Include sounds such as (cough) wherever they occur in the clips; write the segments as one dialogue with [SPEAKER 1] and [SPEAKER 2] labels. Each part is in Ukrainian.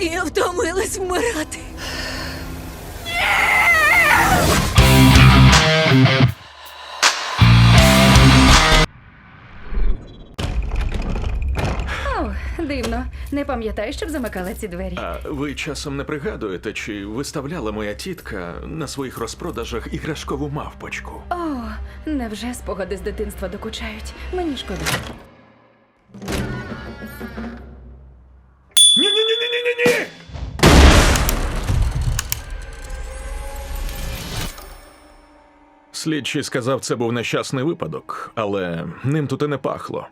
[SPEAKER 1] Я втомилась вмирати.
[SPEAKER 2] О, дивно. Не пам'ятаю, щоб замикала ці двері.
[SPEAKER 3] А ви часом не пригадуєте, чи виставляла моя тітка на своїх розпродажах іграшкову мавпочку?
[SPEAKER 2] О, невже спогади з дитинства докучають? Мені шкода.
[SPEAKER 3] Слідчий сказав, це був нещасний випадок, але ним тут і не пахло.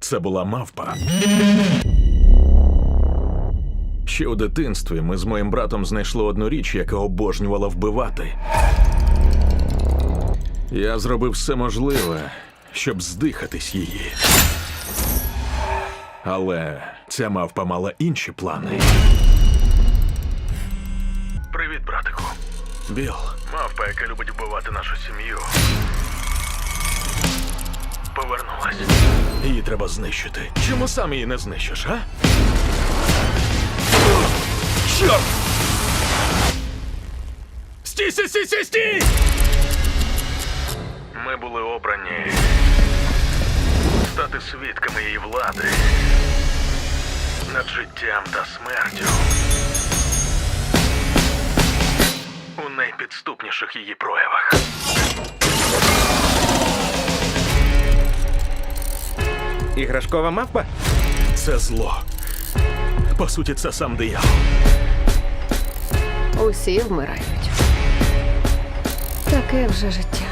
[SPEAKER 3] Це була мавпа. Ще у дитинстві ми з моїм братом знайшли одну річ, яка обожнювала вбивати. Я зробив все можливе, щоб здихатись її. Але ця мавпа мала інші плани. Привіт, братику. Біл. Мавпа, яка любить вбивати нашу сім'ю. Повернулась. Її треба знищити. Чому сам її не знищиш, а? Чорт! Стій, стій, стій, стій, стій! Ми були обрані стати свідками її влади над життям та смертю. Найпідступніших її проявах.
[SPEAKER 4] Іграшкова мавпа?
[SPEAKER 3] Це зло. По суті, це сам диявол.
[SPEAKER 5] Усі вмирають. Таке вже життя.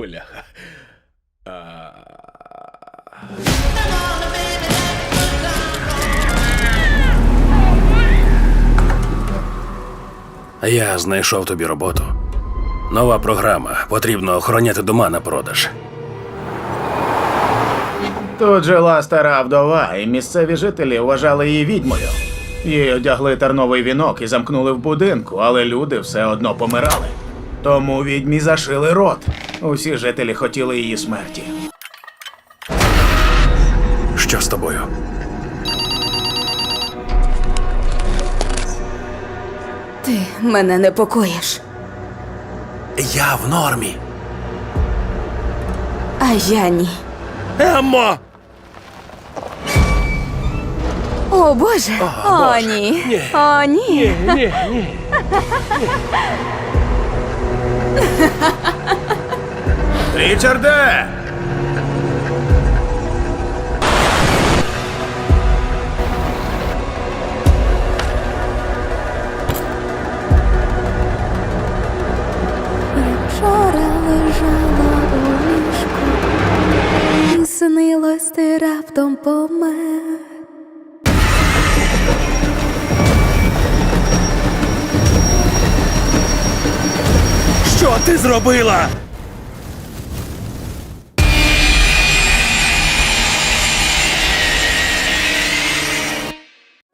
[SPEAKER 3] Бляха.
[SPEAKER 6] Я знайшов тобі роботу. Нова програма. Потрібно охороняти дома на продаж.
[SPEAKER 7] Тут жила стара вдова, і місцеві жителі вважали її відьмою. Їй одягли терновий вінок і замкнули в будинку, але люди все одно помирали. Тому відьмі зашили рот. Усі жителі хотіли її смерті.
[SPEAKER 6] Що з тобою?
[SPEAKER 1] Ти мене непокоїш.
[SPEAKER 6] Я в нормі.
[SPEAKER 1] А я ні.
[SPEAKER 6] Еммо!
[SPEAKER 1] О, Боже. О, ні. О, ні. (laughs)
[SPEAKER 7] Річарде!
[SPEAKER 8] Вчора лежала у ліжку, і снилось ти раптом помер.
[SPEAKER 6] Що ти зробила?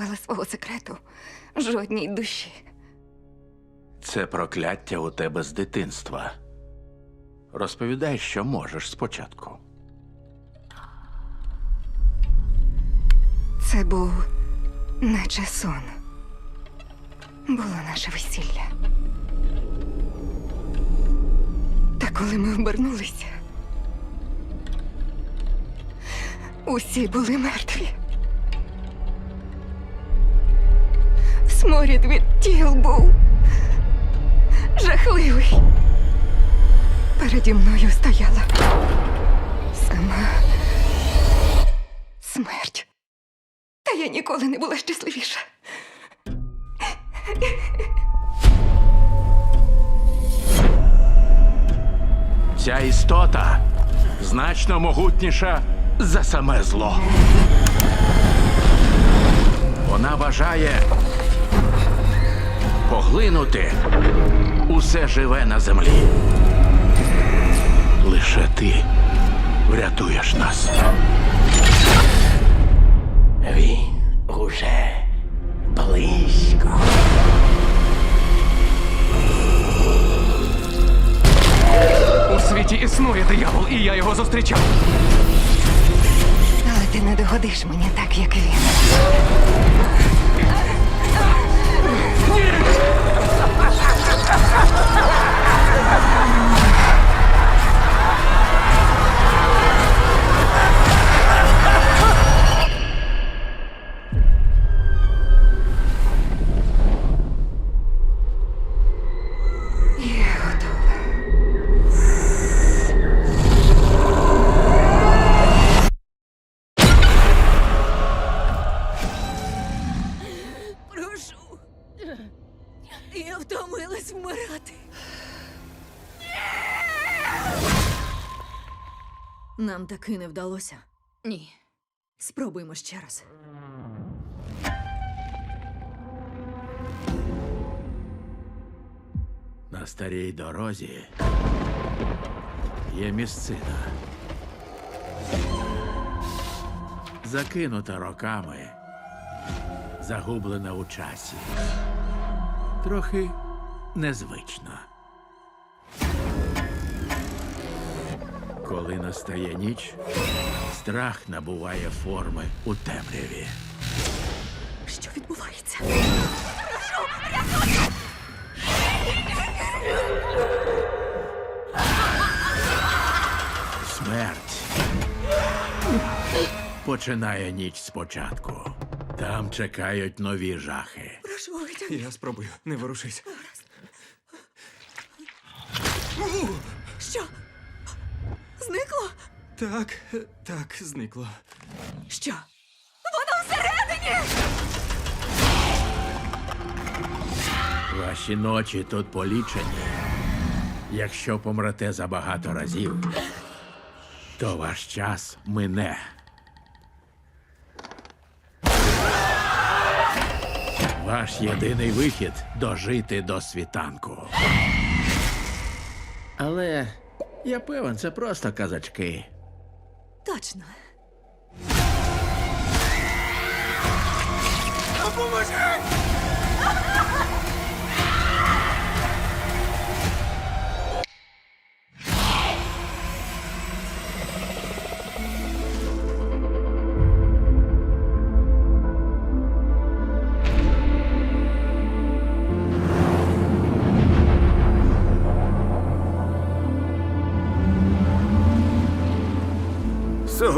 [SPEAKER 2] Я свого секрету жодній душі.
[SPEAKER 9] Це прокляття у тебе з дитинства. Розповідай, що можеш спочатку.
[SPEAKER 2] Це був наче сон. Було наше весілля. Та коли ми обернулися, усі були мертві. Сморід від тіл був жахливий. Переді мною стояла сама смерть. Та я ніколи не була щасливіша.
[SPEAKER 9] Ця істота значно могутніша за саме зло. Вона бажає поглинути усе живе на землі. Лише ти врятуєш нас.
[SPEAKER 10] Він уже близько.
[SPEAKER 11] У світі існує диявол, і я його зустрічав.
[SPEAKER 12] Але ти не догодиш мені так, як він.
[SPEAKER 1] Нам таки не вдалося. Ні. Спробуємо ще раз.
[SPEAKER 9] На старій дорозі є місцина. Закинута роками, загублена у часі. Трохи незвично. Коли настає ніч, страх набуває форми у темряві.
[SPEAKER 1] Що відбувається?
[SPEAKER 9] Смерть. Починає ніч спочатку. Там чекають нові жахи.
[SPEAKER 1] Прошу, витягни.
[SPEAKER 11] Я спробую, не ворушись. Так, так, зникло.
[SPEAKER 1] Що? Воно всередині!
[SPEAKER 9] Ваші ночі тут полічені. Якщо помрете забагато разів, то ваш час мине. Ваш єдиний вихід дожити до світанку. Але я певен, це просто казачки.
[SPEAKER 1] Точно.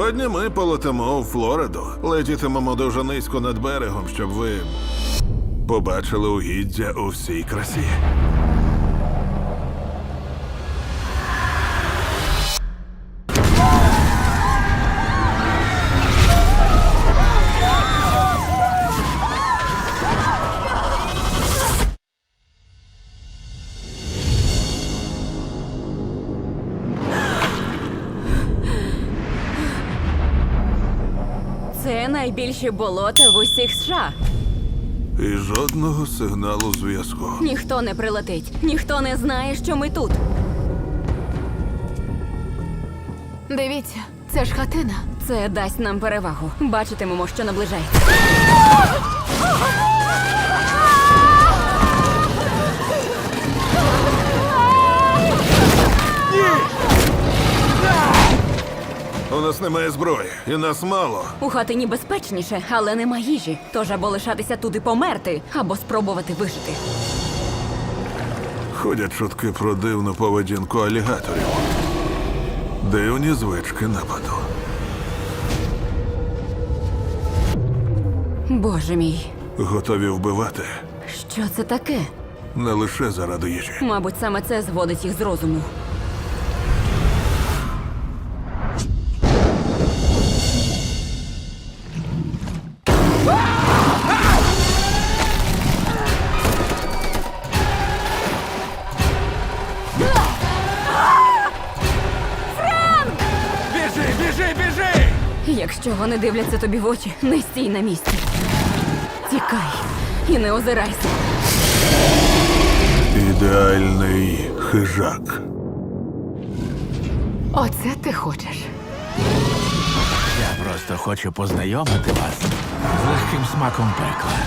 [SPEAKER 13] Сьогодні ми полетимо у Флориду. Летітимемо дуже низько над берегом, щоб ви побачили угіддя у всій красі.
[SPEAKER 1] Найбільші болота в усіх США.
[SPEAKER 13] І жодного сигналу зв'язку.
[SPEAKER 1] Ніхто не прилетить, ніхто не знає, що ми тут. Дивіться, це ж хатина. Це дасть нам перевагу. Бачитимемо, що наближається.
[SPEAKER 13] У нас немає зброї, і нас мало.
[SPEAKER 1] У хатині безпечніше, але нема їжі. Тож або лишатися тут і померти, або спробувати вижити.
[SPEAKER 13] Ходять чутки про дивну поведінку алігаторів. Дивні звички нападу.
[SPEAKER 1] Боже мій,
[SPEAKER 13] Готові вбивати
[SPEAKER 1] що це таке?
[SPEAKER 13] не лише заради їжі.
[SPEAKER 1] Мабуть, саме це зводить їх з розуму. Вони дивляться тобі в очі, не стій на місці. Тікай і не озирайся.
[SPEAKER 13] Ідеальний хижак.
[SPEAKER 1] Оце ти хочеш.
[SPEAKER 9] Я просто хочу познайомити вас з легким смаком пекла.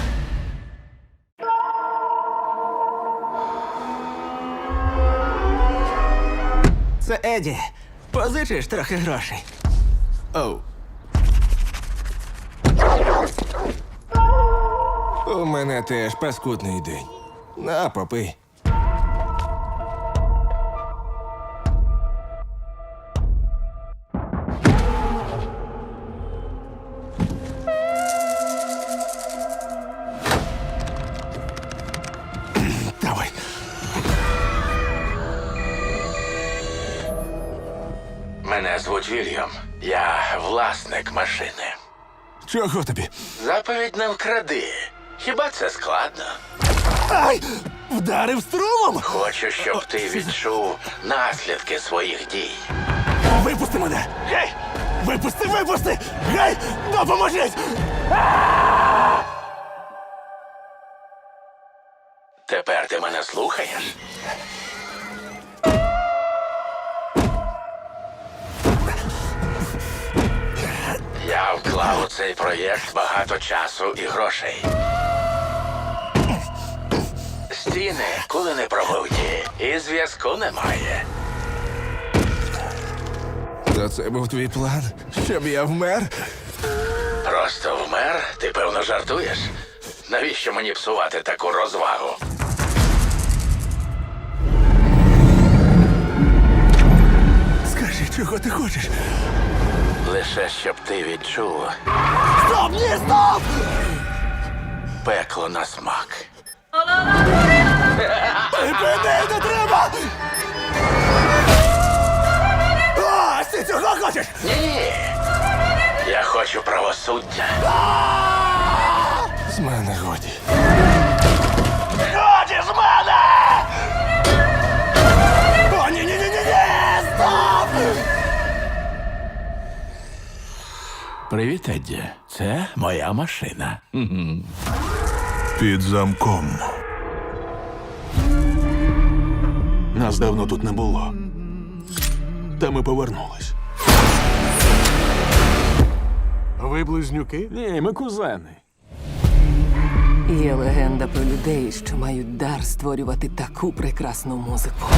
[SPEAKER 10] Це Еді. Позичиш трохи грошей. Оу. У мене теж паскудний день. На, попий. Давай.
[SPEAKER 14] Мене звуть Вільям. Я власник машини.
[SPEAKER 10] Чого тобі?
[SPEAKER 14] Заповідь не вкради. Хіба це складно?
[SPEAKER 10] Ай! Вдарив струмом!
[SPEAKER 14] Хочу, щоб ти відчув наслідки своїх дій.
[SPEAKER 10] Випусти мене! Гей! Випусти, випусти! Гей! Допоможіть!
[SPEAKER 14] Тепер ти мене слухаєш? Я вклав у цей проєкт багато часу і грошей. Стіни, коли не пробуті, і зв'язку немає.
[SPEAKER 10] То це був твій план, щоб я вмер?
[SPEAKER 14] Просто вмер? Ти певно жартуєш? Навіщо мені псувати таку розвагу?
[SPEAKER 10] Скажи, чого ти хочеш?
[SPEAKER 14] Лише щоб ти відчув
[SPEAKER 10] Стоп! Ні, стоп!
[SPEAKER 14] пекло на смак.
[SPEAKER 10] Припини, не треба! О, ти цього хочеш?
[SPEAKER 14] Ні. Я хочу правосуддя.
[SPEAKER 10] З мене годі.
[SPEAKER 14] Годі з мене!
[SPEAKER 10] О, ні, ні, ні, ні, ні! Стоп!
[SPEAKER 9] Привіт, Едді. Це моя машина.
[SPEAKER 13] Під замком.
[SPEAKER 3] Нас давно тут не було. Та ми повернулись.
[SPEAKER 9] Ви близнюки?
[SPEAKER 3] Ні, ми кузени.
[SPEAKER 15] Є легенда про людей, що мають дар створювати таку прекрасну музику,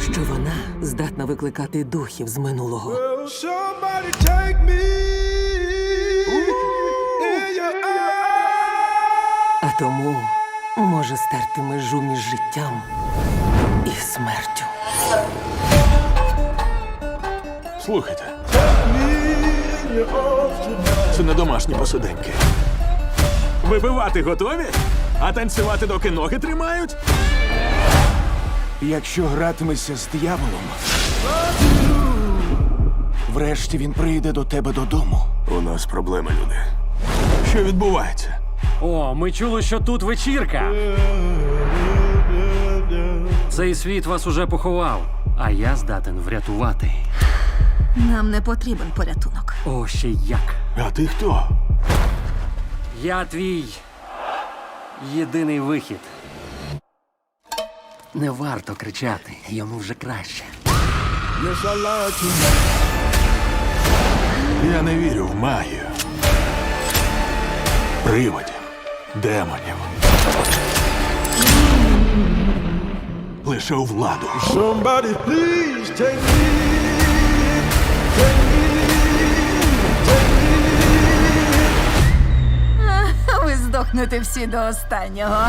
[SPEAKER 15] що вона здатна викликати духів з минулого. А тому може стерти межу між життям смертю.
[SPEAKER 3] Слухайте. Це не домашні посиденьки. Випивати готові? А танцювати, доки ноги тримають?
[SPEAKER 9] Якщо гратимешся з дияволом, врешті він прийде до тебе додому.
[SPEAKER 3] У нас проблеми, люди. Що відбувається?
[SPEAKER 11] О, ми чули, що тут вечірка. Цей світ вас уже поховав, а я здатен врятувати.
[SPEAKER 16] Нам не потрібен порятунок.
[SPEAKER 11] О, ще як.
[SPEAKER 3] А ти хто?
[SPEAKER 11] Я твій єдиний вихід. Не варто кричати, йому вже краще.
[SPEAKER 3] Я не вірю в магію. Приводів, демонів. Лише у владу.
[SPEAKER 16] Ви здохнете всі до останнього.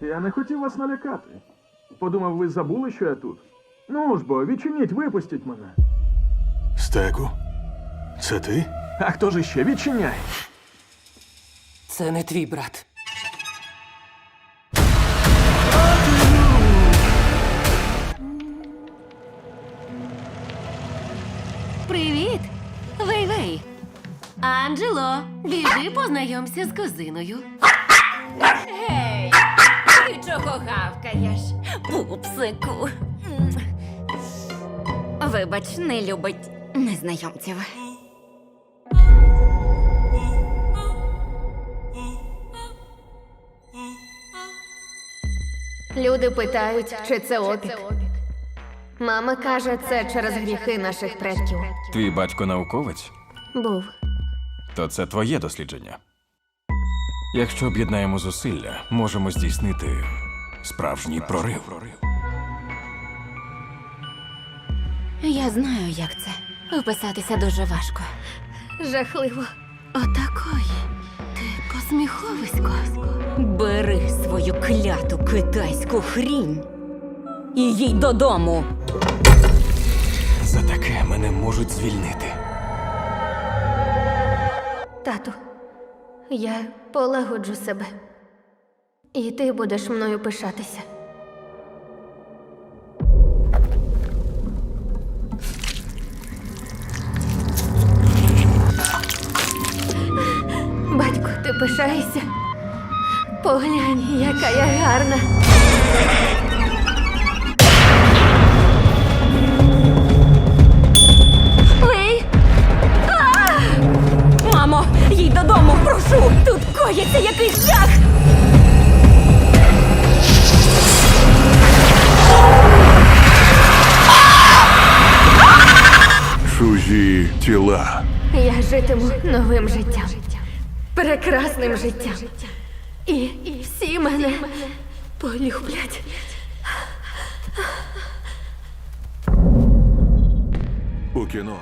[SPEAKER 3] Я не хотів вас налякати. Подумав, ви забули, що я тут. Ну ж бо, відчиніть, випустіть мене. Стеку, це ти? А хто ж іще відчиняє?
[SPEAKER 15] Це не твій брат.
[SPEAKER 1] Привіт! Вей-вей! Анджело! Біжи познайомся з кузиною. Гей, ти чого гавкаєш? Пупсику.
[SPEAKER 16] Вибач, не любить незнайомців.
[SPEAKER 12] Люди питають, чи це опік. Мама каже, це через гріхи наших предків.
[SPEAKER 17] Твій батько науковець,
[SPEAKER 12] Був.
[SPEAKER 17] то це твоє дослідження. Якщо об'єднаємо зусилля, можемо здійснити справжній прорив.
[SPEAKER 16] Я знаю, як це. Вписатися дуже важко.
[SPEAKER 12] Жахливо.
[SPEAKER 16] Отакої. Ти посміховисько. Бери свою кляту китайську хрінь і їй додому.
[SPEAKER 17] За таке мене можуть звільнити.
[SPEAKER 12] Тату, я полагоджу себе. І ти будеш мною пишатися. Ти пишаєшся? Поглянь, яка я гарна. Ви
[SPEAKER 16] Мамо, їй додому, прошу! Тут коїться якийсь жах!
[SPEAKER 13] Чужі тіла.
[SPEAKER 12] Я житиму новим життям. Прекрасним життям. І всі мене полюблять.
[SPEAKER 13] У кіно.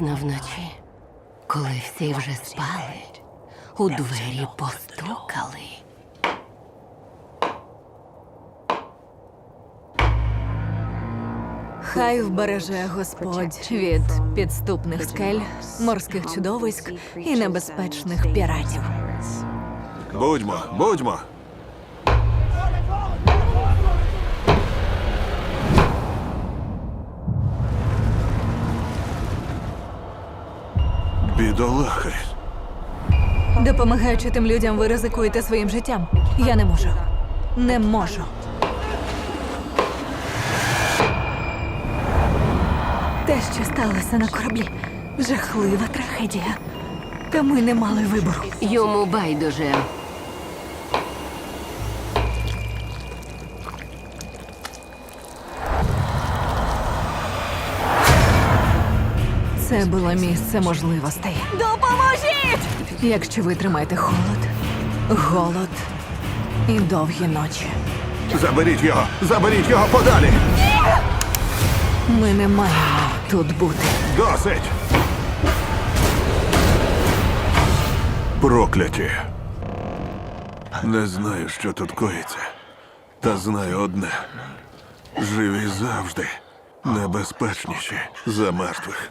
[SPEAKER 15] Пізно вночі, коли всі вже спали, у двері постукали.
[SPEAKER 16] Хай вбереже Господь від підступних скель, морських чудовиськ і небезпечних піратів.
[SPEAKER 13] Будьмо, будьмо. Бідолахи.
[SPEAKER 16] Допомагаючи тим людям, ви ризикуєте своїм життям. Я не можу. Не можу. Те, що сталося на кораблі, жахлива трагедія. Та ми не мали вибору.
[SPEAKER 15] Йому байдуже.
[SPEAKER 16] Це було місце можливостей. Допоможіть! Якщо ви тримаєте холод, голод і довгі ночі.
[SPEAKER 13] Заберіть його! Заберіть його подалі!
[SPEAKER 16] Ми не маємо тут бути.
[SPEAKER 13] Досить! Прокляті. Не знаю, що тут коїться. Та знаю одне. Живі завжди небезпечніші за мертвих.